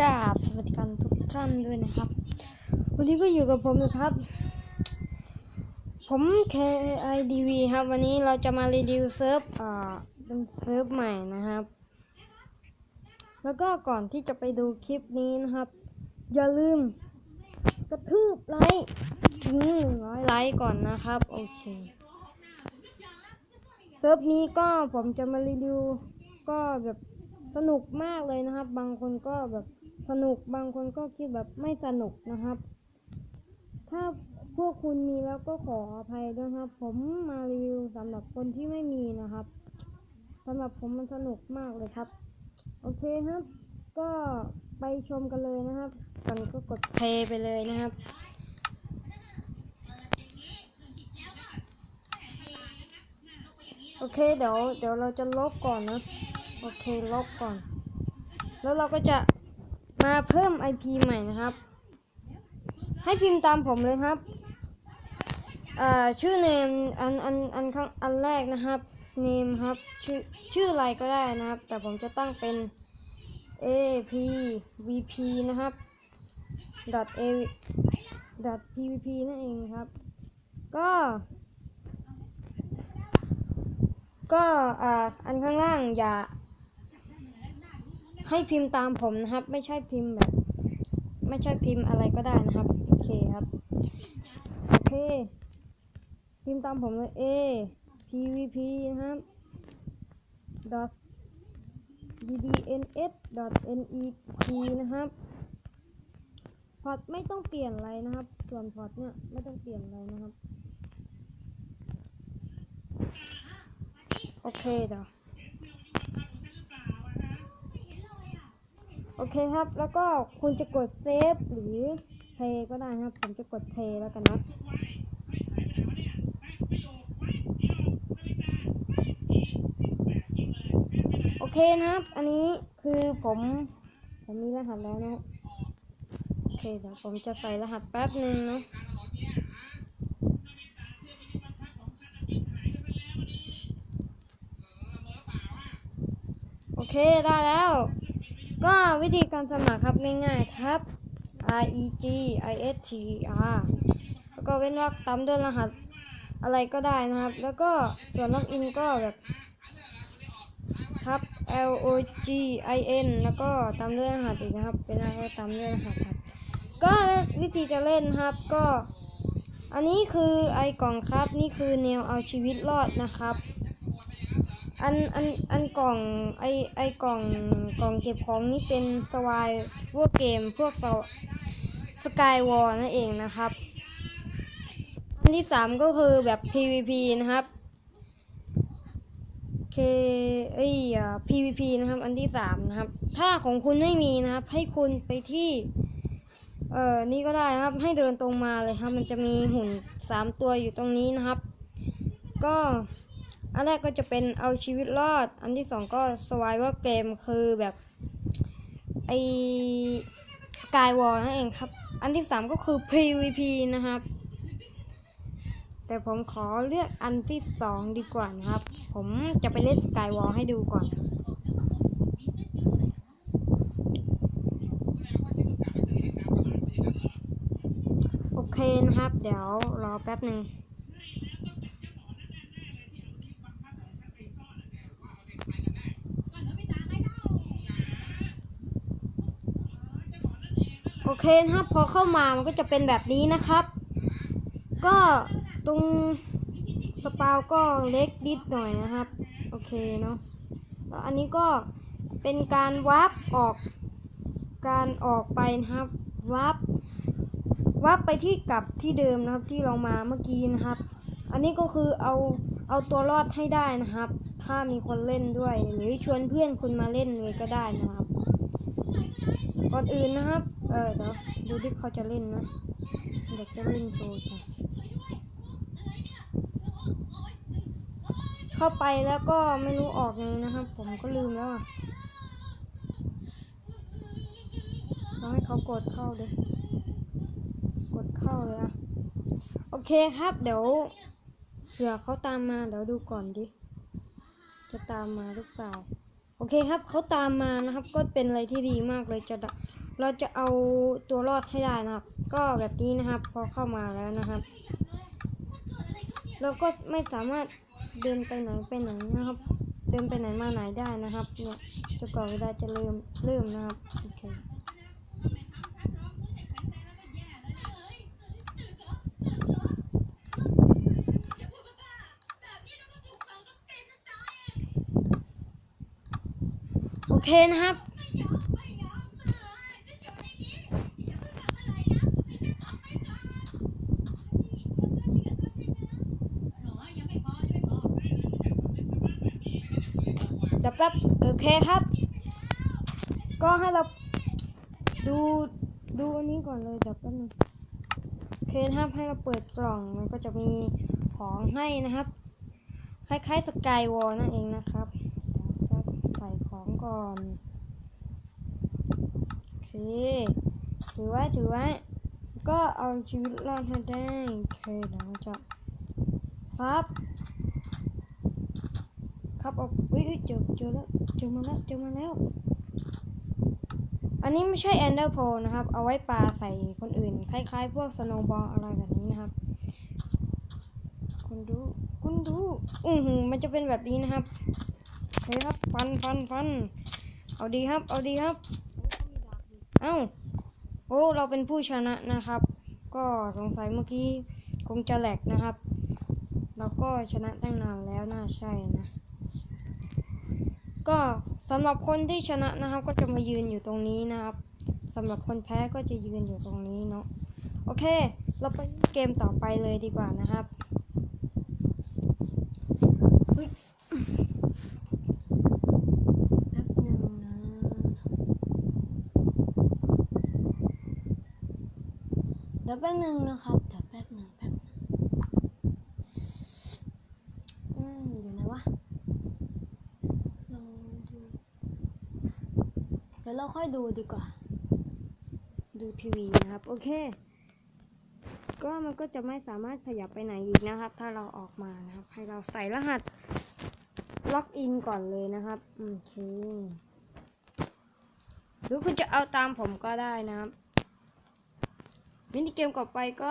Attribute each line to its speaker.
Speaker 1: กราบสวัสดีกันทุกท่านด้วยนะครับ วันนี้ก็อยู่กับผมนะครับ ผม KIDV ครับ วันนี้เราจะมารีวิวเซิร์ฟอ่าเป็นเซิร์ฟใหม่นะครับ แล้วก็ก่อนที่จะไปดูคลิปนี้นะครับ อย่าลืม กระทืบไลค์ถึงหนึ่งร้อยไลค์ก่อนนะครับ โอเคเซิร์ฟนี้ก็ผมจะมารีวิวก็แบบสนุกมากเลยนะครับ บางคนก็แบบ สนุกบางคนก็คิดแบบไม่สนุกนะครับ ถ้าพวกคุณมีแล้วก็ขออภัยด้วยครับ ผมมารีวิวสำหรับคนที่ไม่มีนะครับสำหรับผมมันสนุกมากเลยครับ โอเคครับ ก็ไปชมกันเลยนะครับก่อนก็กดเพลย์ไปเลยนะครับโอเคเดี๋ยวเดี๋ยวเราจะลบก่อนนะ โอเคลบก่อน แล้วเราก็จะ มาเพิ่ม IP ใหม่นะครับ ให้พิมพ์ตามผมเลยครับอ่าชื่อเนมอันอันอันข้างอันแรกนะครับเนมครับชื่อชื่ออะไรก็ได้นะครับ แต่ผมจะตั้งเป็น a p v p นะครับ dot a dot pvp นั่นเองครับ ก็ ก็อ่าอันข้างล่างอย่า ให้พิมพ์ตามผมนะครับ ไม่ใช่พิมพ์แบบ ไม่ใช่พิมพ์อะไรก็ได้นะครับ โอเคครับ โอเค พิมพ์ตามผมเลย A PVP นะครับ dot ddns dot net นะครับ พอร์ตไม่ต้องเปลี่ยนอะไรนะครับ ส่วนพอร์ตเนี่ยไม่ต้องเปลี่ยนอะไรนะครับ โอเคเดี๋ยวโอ เคครับ แล้วก็คุณจะกดเซฟหรือเพย์ก็ได้นะครับ ผมจะกดเพย์แล้วกันนะโอเคนะครับ อันนี้คือผมผมมีรหัสแล้วนะครับโอเคเดี๋ยวผมจะใส่รหัสแป๊บหนึ่งนะโอเคได้แล้ว ก็วิธีการสมัครครับง่ายๆครับ R E G I S T R แล้วก็เว้นวรรคตามด้วยรหัสอะไรก็ได้นะครับ แล้วก็ส่วนล็อกอินก็แบบครับ L O G I N แล้วก็ตามด้วยรหัสอีกนะครับ เป็นอะไรก็ตามด้วยรหัสครับ ก็วิธีจะเล่นครับก็ อันนี้คือไอกล่องครับ นี่คือแนวเอาชีวิตรอดนะครับ อันอันอันกล่องไอไอกล่องกล่องเก็บของนี่เป็นสวายพวกเกมพวกสกายวอลนั่นเองนะครับ อันที่สามก็คือแบบ PVP นะครับ K เอ้ยอ่า PVP นะครับ อันที่สามนะครับ ถ้าของคุณไม่มีนะครับ ให้คุณไปที่เอ่อนี่ก็ได้นะครับ ให้เดินตรงมาเลยครับ มันจะมีหุ่นสามตัวอยู่ตรงนี้นะครับ ก็ อันแรกก็จะเป็นเอาชีวิตรอด อันที่สองก็สวายว่าเกมคือแบบไอสกายวอลนั่นเองครับ อันที่สามก็คือ PVP นะครับ แต่ผมขอเลือกอันที่สองดีกว่านะครับ ผมจะไปเล่นสกายวอลให้ดูก่อนโอเคนะครับ เดี๋ยวรอแป๊บหนึ่ง โอเคนะครับ พอเข้ามามันก็จะเป็นแบบนี้นะครับ ก็ตรงสปาวก็เล็กนิดหน่อยนะครับ โอเคเนาะแล้วอันนี้ก็เป็นการวาร์ปออกการออกไปนะครับวาร์ปวาร์ปไปที่กลับที่เดิมนะครับที่เรามาเมื่อกี้นะครับ อันนี้ก็คือเอาเอาตัวรอดให้ได้นะครับ ถ้ามีคนเล่นด้วย หรือชวนเพื่อนคุณมาเล่นเลยก็ได้นะครับ ก่อนอื่นนะครับ เออเดี๋ยวดูที่เขาจะเล่นนะเด็กจะเล่นโชว์จ้ะเข้าไปแล้วก็ไม่รู้ออกไงนะครับ ผมก็ลืมแล้วอะเราให้เขากดเข้าเลยกดเข้าเลยอะโอเคครับเดี๋ยวเผื่อเขาตามมาเดี๋ยวดูก่อนดิจะตามมาหรือเปล่า โอเคครับเขาตามมานะครับ ก็เป็นอะไรที่ดีมากเลยจะ เราจะเอาตัวรอดให้ได้นะครับ ก็แบบนี้นะครับ พอเข้ามาแล้วนะครับ เราก็ไม่สามารถเดินไปไหนไปไหนนะครับ เดินไปไหนมาไหนได้นะครับ เนี่ยจนกว่าเวลาจะเริ่มเริ่มนะครับโอเคโอเคนะครับ เดี๋ยวแป๊บโอเคครับ ก็ให้เราดูดูอันนี้ก่อนเลยเดี๋ยวแป๊บนึงโอเคนะครับให้เราเปิดกล่องมันก็จะมีของให้นะครับ คล้ายๆสกายวอลนั่นเองนะครับใส่ของก่อนโอเคถือไว้ถือไว้ก็เอาชีวิตรอดให้ได้โอเคเดี๋ยวจะครับ ครับเอาเฮ้ยเฮ้ยเจอเจอแล้วเจอมาแล้วเจอมาแล้ว อันนี้ไม่ใช่แอนเดอร์โพนะครับ เอาไว้ปลาใส่คนอื่น คล้าย ๆ พวกสโนว์บอลอะไรแบบนี้นะครับ คุณดู คุณดู อือหือมันจะเป็นแบบนี้นะครับเฮ้ยครับฟันฟันฟันเอาดีครับ เอาดีครับ เอ้าโอ้เราเป็นผู้ชนะนะครับ ก็สงสัยเมื่อกี้คงจะแหลกนะครับเราก็ชนะตั้งนานแล้วน่าใช่นะ ก็สำหรับคนที่ชนะนะครับ ก็จะมายืนอยู่ตรงนี้นะครับสำหรับคนแพ้ก็จะยืนอยู่ตรงนี้เนาะโอเค เราไปเกมต่อไปเลยดีกว่านะครับเฮ้ยแป๊บนึงนะเดี๋ยวแป๊บหนึ่งนะครับ เดี๋ยวแป๊บหนึ่งแป๊บนึงอืมอยู่ไหนวะ เราดูเดี๋ยวเราค่อยดูดีกว่า ดูทีวีนะครับ โอเค ก็มันก็จะไม่สามารถขยับไปไหนอีกนะครับ ถ้าเราออกมานะครับ ให้เราใส่รหัสล็อกอินก่อนเลยนะครับ โอเคหรือคุณจะเอาตามผมก็ได้นะครับมินิเกมต่อไปก็